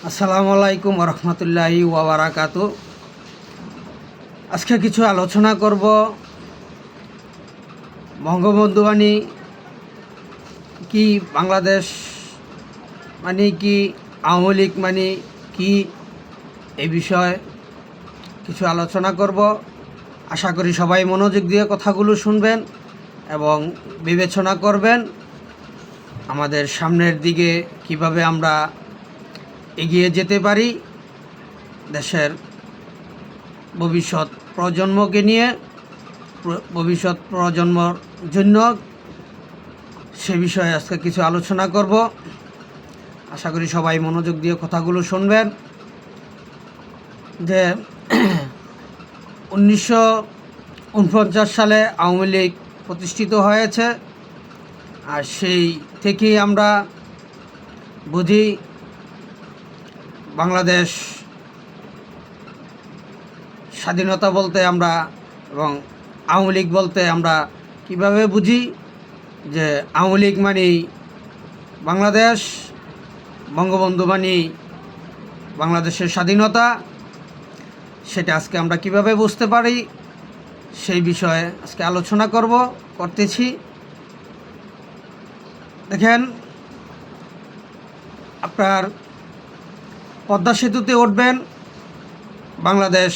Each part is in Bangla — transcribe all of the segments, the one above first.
আসসালামু আলাইকুম রহমতুল্লাহি ওয়াবারাকাত আজকে কিছু আলোচনা করব। বঙ্গবন্ধু বাণী কি বাংলাদেশ মানে কি আওয়ামী লীগ মানে কি এই বিষয়ে কিছু আলোচনা করব। আশা করি সবাই মনোযোগ দিয়ে কথাগুলো শুনবেন এবং বিবেচনা করবেন। আমাদের সামনের দিকে কীভাবে আমরা এগিয়ে যেতে পারি দেশের ভবিষ্যৎ প্রজন্মকে নিয়ে ভবিষ্যৎ প্রজন্মর জন্য সে বিষয়ে আজকে কিছু আলোচনা করব। আশা করি সবাই মনোযোগ দিয়ে কথাগুলো শুনবেন। যে উনিশশো উনপঞ্চাশ সালে আওয়ামী লীগ প্রতিষ্ঠিত হয়েছে। আর সেই থেকেই আমরা বুঝি বাংলাদেশ স্বাধীনতা বলতে আমরা এবং আওয়ামী লীগ বলতে আমরা কীভাবে বুঝি? যে আওয়ামী লীগ মানেই বাংলাদেশ, বঙ্গবন্ধু মানেই বাংলাদেশের স্বাধীনতা। সেটা আজকে আমরা কীভাবে বুঝতে পারি সেই বিষয়ে আজকে আলোচনা করব, করতেছি। দেখেন, আপনার পদ্মা সেতুতে উঠবেন, বাংলাদেশ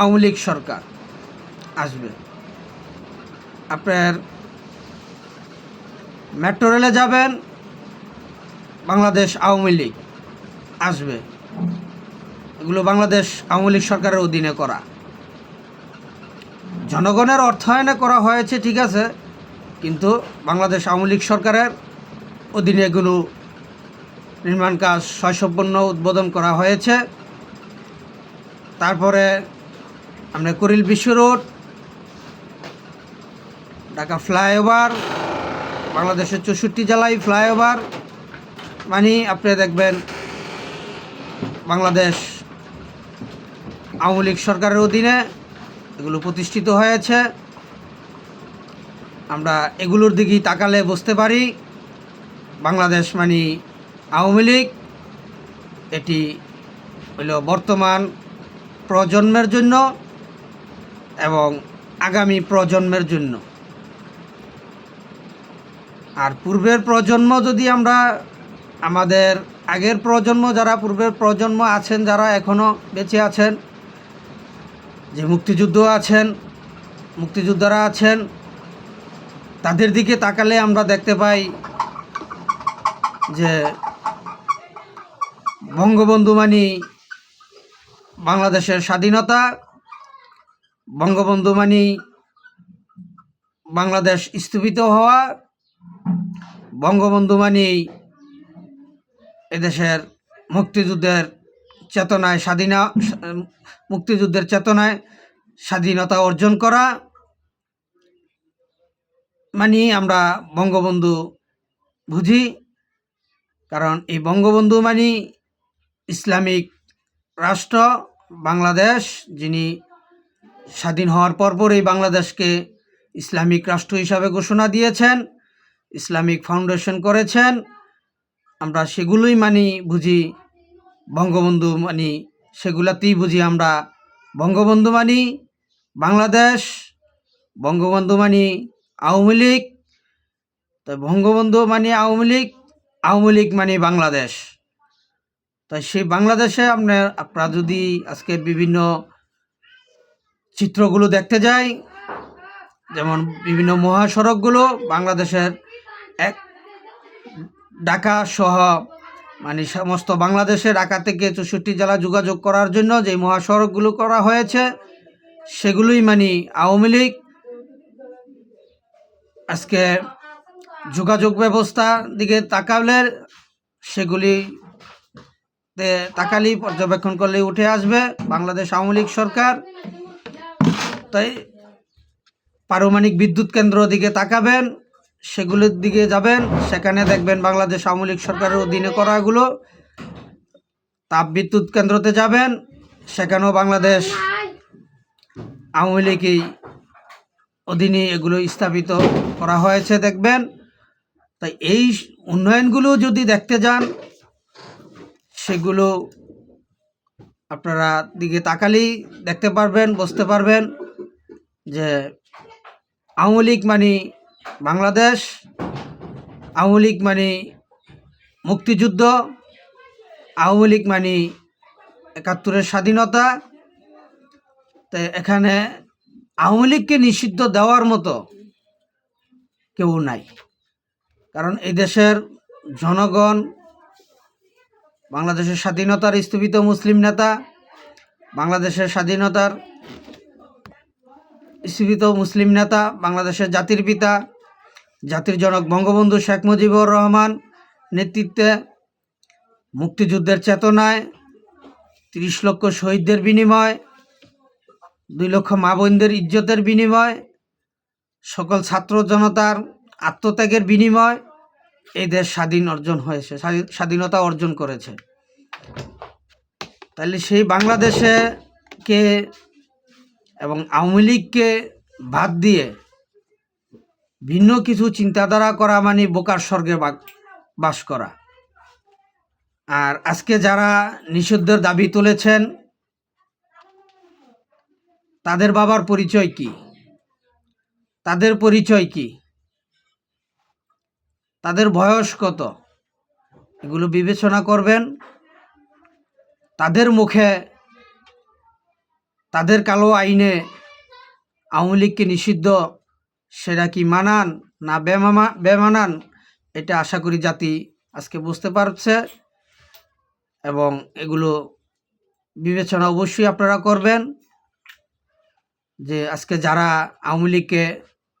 আওয়ামী লীগ সরকার আসবে। আপনার মেট্রো রেলে যাবেন, বাংলাদেশ আওয়ামী লীগ আসবে। এগুলো বাংলাদেশ আওয়ামী লীগ সরকারের অধীনে করা। জনগণের অর্থায়নে করা হয়েছে, ঠিক আছে, কিন্তু বাংলাদেশ আওয়ামী লীগ সরকারের অধীনে এগুলো নির্মাণ কাজ সম্পন্ন উদ্বোধন করা হয়েছে। তারপরে আমরা কুরিল বিশ্ব রোড, ঢাকা ফ্লাইওভার, বাংলাদেশের চৌষট্টি জেলায় ফ্লাইওভার। মানে আপনি দেখবেন বাংলাদেশ আওয়ামী লীগ সরকারের অধীনে এগুলো প্রতিষ্ঠিত হয়েছে। আমরা এগুলোর দিকেই তাকালে বুঝতে পারি, বাংলাদেশ মানে আওয়ামী লীগ এটি হইল বর্তমান প্রজন্মের জন্য এবং আগামী প্রজন্মের জন্য। আর পূর্বের প্রজন্ম যদি আমরা আমাদের আগের প্রজন্ম, যারা পূর্বের প্রজন্ম আছেন, যারা এখনও বেঁচে আছেন, যে মুক্তিযুদ্ধ আছেন, মুক্তিযোদ্ধারা আছেন, তাদের দিকে তাকালে আমরা দেখতে পাই যে বঙ্গবন্ধু মানি বাংলাদেশের স্বাধীনতা, বঙ্গবন্ধু মানি বাংলাদেশ স্থপিত হওয়া, বঙ্গবন্ধু মানি এদেশের মুক্তিযুদ্ধের চেতনায় স্বাধীনা, মুক্তিযুদ্ধের চেতনায় স্বাধীনতা অর্জন করা মানি আমরা বঙ্গবন্ধু বুঝি। কারণ এই বঙ্গবন্ধু মানি ইসলামিক রাষ্ট্র বাংলাদেশ, যিনি স্বাধীন হওয়ার পরপরই বাংলাদেশকে ইসলামিক রাষ্ট্র হিসাবে ঘোষণা দিয়েছেন, ইসলামিক ফাউন্ডেশন করেছেন। আমরা সেগুলোই মানি বুঝি, বঙ্গবন্ধু মানি, সেগুলাতেই বুঝি আমরা বঙ্গবন্ধু মানি, বাংলাদেশ, বঙ্গবন্ধু মানি আওয়ামী লীগ। তো বঙ্গবন্ধু মানি আওয়ামী লীগ আওয়ামী লীগ মানি বাংলাদেশ। তাই সেই বাংলাদেশে আপনার, আপনারা যদি আজকে বিভিন্ন চিত্রগুলো দেখতে যাই, যেমন বিভিন্ন মহাসড়কগুলো বাংলাদেশের এক ঢাকা সহ মানে সমস্ত বাংলাদেশে ঢাকা থেকে চৌষট্টি জেলা যোগাযোগ করার জন্য যে মহাসড়কগুলো করা হয়েছে, সেগুলোই মানে আওয়ামী লীগ আজকে যোগাযোগ ব্যবস্থা দিকে তাকালে সেগুলি তাকালেই পর্যবেক্ষণ করলেই উঠে আসবে বাংলাদেশ আওয়ামী লীগ সরকার। তাই পারমাণিক বিদ্যুৎ কেন্দ্র দিকে তাকাবেন, সেগুলোর দিকে যাবেন, সেখানে দেখবেন বাংলাদেশ আওয়ামী লীগ সরকারের অধীনে করাগুলো। তাপ বিদ্যুৎ কেন্দ্রতে যাবেন, সেখানেও বাংলাদেশ আওয়ামী লীগই অধীনে এগুলো স্থাপিত করা হয়েছে দেখবেন। তাই এই উন্নয়নগুলো যদি দেখতে যান সেগুলো আপনারা দিকে তাকালেই দেখতে পারবেন, বুঝতে পারবেন যে আওয়ামী লীগ মানে বাংলাদেশ, আওয়ামী লীগ মানে মুক্তিযুদ্ধ, আওয়ামী লীগ মানে একাত্তরের স্বাধীনতা। তো এখানে আওয়ামী লীগকে নিষিদ্ধ দেওয়ার মতো কেউ নাই। কারণ এই দেশের জনগণ বাংলাদেশের স্বাধীনতার স্থপিত মুসলিম নেতা, বাংলাদেশের স্বাধীনতার স্থপিত মুসলিম নেতা, বাংলাদেশের জাতির পিতা, জাতির জনক বঙ্গবন্ধু শেখ মুজিবুর রহমান নেতৃত্বে মুক্তিযুদ্ধের চেতনায় তিরিশ লক্ষ শহীদদের বিনিময়, দুই লক্ষ মা বোনদের ইজ্জতের বিনিময়, সকল ছাত্র জনতার আত্মত্যাগের বিনিময় এই দেশ স্বাধীন অর্জন হয়েছে স্বাধী- স্বাধীনতা অর্জন করেছে। তাহলে সেই বাংলাদেশে কে এবং আওয়ামী লীগকে বাদ দিয়ে ভিন্ন কিছু চিন্তাধারা করা মানে বোকার স্বর্গে বাস করা। আর আজকে যারা নিষিদ্ধের দাবি তুলেছেন, তাদের বাবার পরিচয় কি? তাদের পরিচয় কি? তাদের বয়স কত? এগুলো বিবেচনা করবেন। তাদের মুখে, তাদের কালো আইনে আওয়ামী লীগকে নিষিদ্ধ, সেটা কি মানান না বেমামা, বেমানান? এটা আশা করি জাতি আজকে বুঝতে পারছে এবং এগুলো বিবেচনা অবশ্যই আপনারা করবেন যে আজকে যারা আওয়ামী লীগকে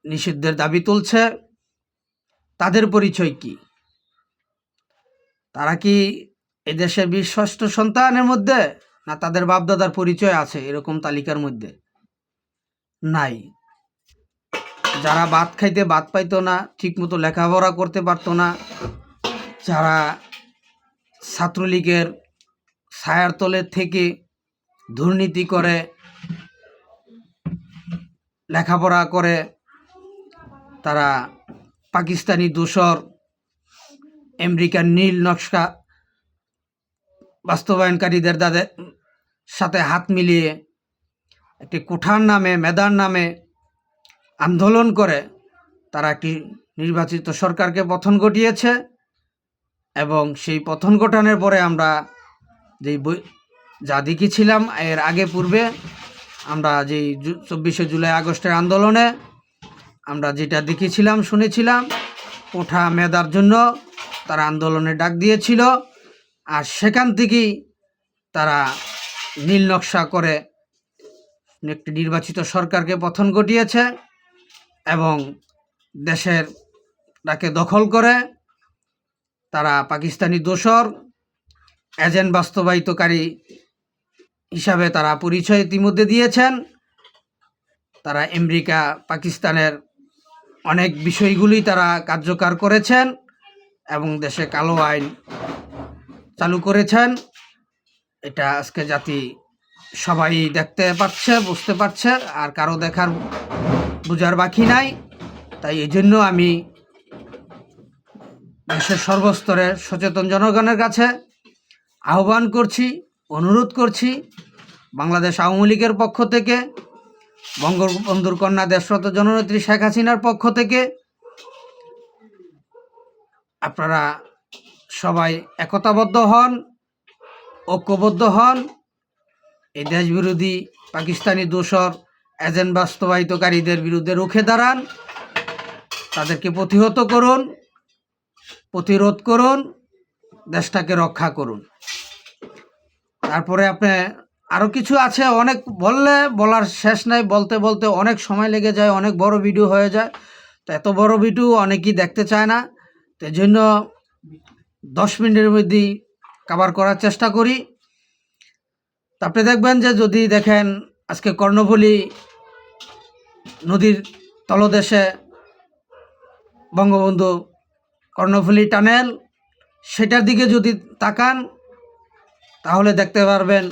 নিষিদ্ধের দাবি তুলছে তাদের পরিচয় কি? তারা কি এদেশের বিশ ষষ্ঠ সন্তানের মধ্যে, না তাদের বাপদাদার পরিচয় আছে এরকম তালিকার মধ্যে? নাই। যারা ভাত খাইতে ভাত পাইতো না, ঠিকমতো লেখাপড়া করতে পারতো না, যারা ছাত্রলীগের ছায়ার তলে থেকে দুর্নীতি করে, লেখাপড়া করে, তারা পাকিস্তানি দোসর আমেরিকার নীল নকশা বাস্তবায়নকারীদের তাদের সাথে হাত মিলিয়ে একটি কোঠার নামে, মেদার নামে আন্দোলন করে তারা একটি নির্বাচিত সরকারকে পথন ঘটিয়েছে এবং সেই পথন ঘটানোর পরে আমরা যেই বই যা দেখেছিলাম এর আগে পূর্বে আমরা যেই চব্বিশে জুলাই আগস্টের আন্দোলনে আমরা যেটা দেখেছিলাম শুনেছিলাম, ওঠা মেধার জন্য তারা আন্দোলনে ডাক দিয়েছিল আর সেখান থেকেই তারা নীল নকশা করে একটি নির্বাচিত সরকারকে পথন ঘটিয়েছে এবং দেশের তাকে দখল করে। তারা পাকিস্তানি দোসর এজেন্ট বাস্তবায়িতকারী হিসাবে তারা পরিচয় ইতিমধ্যে দিয়েছেন। তারা আমেরিকা, পাকিস্তানের অনেক বিষয়গুলি তারা কার্যকর করেছেন এবং দেশে কালো আইন চালু করেছেন। এটা আজকে জাতি সবাই দেখতে পাচ্ছে বুঝতে পারছে, আর কারও দেখার বোঝার বাকি নাই। তাই এই জন্য আমি দেশের সর্বস্তরের সচেতন জনগণের কাছে আহ্বান করছি, অনুরোধ করছি বাংলাদেশ আওয়ামী লীগের পক্ষ থেকে বঙ্গবন্ধুর কন্যা দেশরত জননেত্রী শেখ হাসিনার পক্ষ থেকে আপনারা সবাই একতাবদ্ধ হন, ঐক্যবদ্ধ হন। এই দেশবিরোধী পাকিস্তানি দোসর এজেন্ট বাস্তবায়িতকারীদের বিরুদ্ধে রুখে দাঁড়ান, তাদেরকে প্রতিহত করুন, প্রতিরোধ করুন, দেশটাকে রক্ষা করুন। তারপরে আপনি আরও কিছু আছে, অনেক বললে বলার শেষ নাই, বলতে বলতে অনেক সময় লেগে যায়, অনেক বড় ভিডিও হয়ে যায়। তো এত বড় ভিডিও অনেকেই দেখতে চায় না। তো জন্য দশ মিনিটের মধ্যেই কাভার করার চেষ্টা করি। তারপরে দেখবেন যে যদি দেখেন আজকে কর্ণফুলী নদীর তলদেশে বঙ্গবন্ধু কর্ণফুলী টানেল, সেটার দিকে যদি তাকান তাহলে দেখতে পারবেন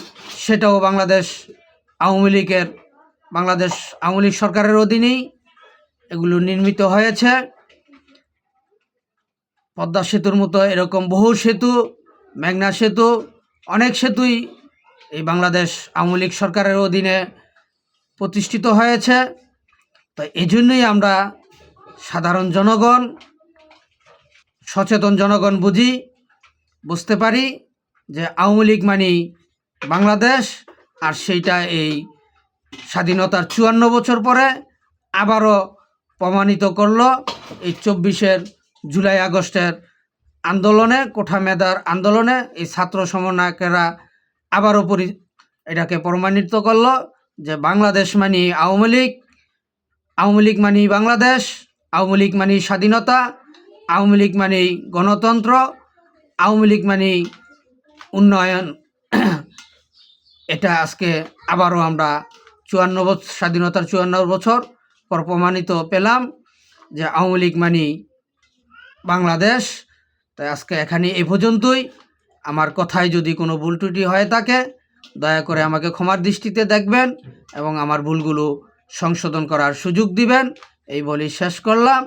সেটাও বাংলাদেশ আওয়ামী লীগের, বাংলাদেশ আওয়ামী লীগ সরকারের অধীনেই এগুলো নির্মিত হয়েছে। পদ্মা সেতুর মতো এরকম বহু সেতু, মেঘনা সেতু, অনেক সেতুই এই বাংলাদেশ আওয়ামী লীগ সরকারের অধীনে প্রতিষ্ঠিত হয়েছে। তো এই জন্যই আমরা সাধারণ জনগণ, সচেতন জনগণ বুঝি, বুঝতে পারি। যে আওয়ামী লীগ মানেই বাংলাদেশ আর সেইটা এই স্বাধীনতার চুয়ান্ন বছর পরে আবারও প্রমাণিত করল এই চব্বিশের জুলাই আগস্টের আন্দোলনে, কোঠা মেধার আন্দোলনে এই ছাত্র সমন্বয়কেরা আবারও পরি, এটাকে প্রমাণিত করল যে বাংলাদেশ মানি আওয়ামী লীগ আওয়ামী লীগ মানি বাংলাদেশ, আওয়ামী লীগ মানি স্বাধীনতা, আওয়ামী লীগ মানি গণতন্ত্র, আওয়ামী লীগ মানি উন্নয়ন। এটা আজকে আবারও আমরা চুয়ান্ন বছর স্বাধীনতার চুয়ান্ন বছর পর প্রমাণিত পেলাম যে আওয়ামী লীগ মানি বাংলাদেশ। তাই আজকে এখানে এ পর্যন্তই। আমার কথায় যদি কোনো ভুল ত্রুটি হয়ে থাকে, দয়া করে আমাকে ক্ষমার দৃষ্টিতে দেখবেন এবং আমার ভুলগুলো সংশোধন করার সুযোগ দিবেন। এই বলি শেষ করলাম।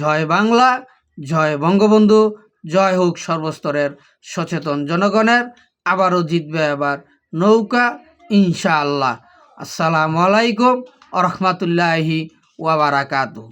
জয় বাংলা, জয় বঙ্গবন্ধু। জয় হোক সর্বস্তরের সচেতন জনগণের আবারও জিতবে আবার নৌকা ইনশাআল্লাহ। আসসালামু আলাইকুম রহমতুল্লাহি ওয়াবারাকাতু